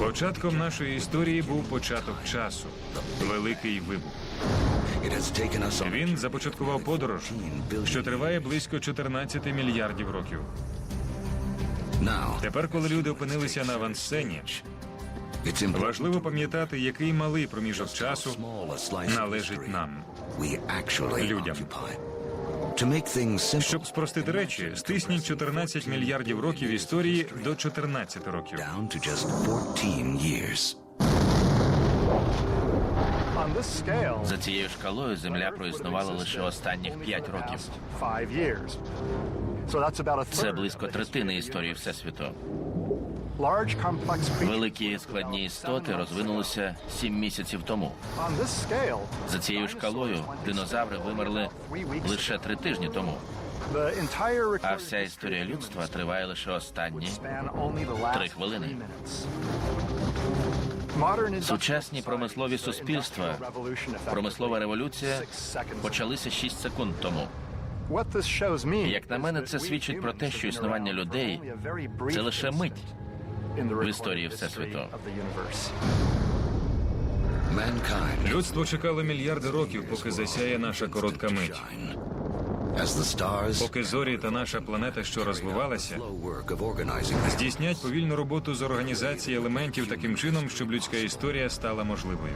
Початком нашої історії був початок часу. Великий вибух. Він започаткував подорож, що триває близько 14 мільярдів років. Тепер, коли люди опинилися на авансцені, важливо пам'ятати, який малий проміжок часу належить нам. Людям. Щоб спростити речі, стисніть 14 мільярдів років історії до 14 років. down to just 14 years. On this scale, За цією шкалою земля проіснувала лише останніх 5 років. five years. So that's about a Це близько третини історії всесвіту. Великі складні істоти розвинулися 7 місяців тому. За цією шкалою динозаври вимерли лише три тижні тому. А вся історія людства триває лише останні. Три хвилини. Сучасні промислові суспільства, промислова революція почалися 6 секунд тому. Як на мене, це свідчить про те, що існування людей це лише мить в історії Всесвіту. history of the universe. Mankind Людство чекало мільярди років, поки засяє наша коротка мить. shine. As the stars Поки зорі та наша планета, що розвивалася, slow work of organizing здійснять повільну роботу з організації елементів таким чином, щоб людська історія стала можливою.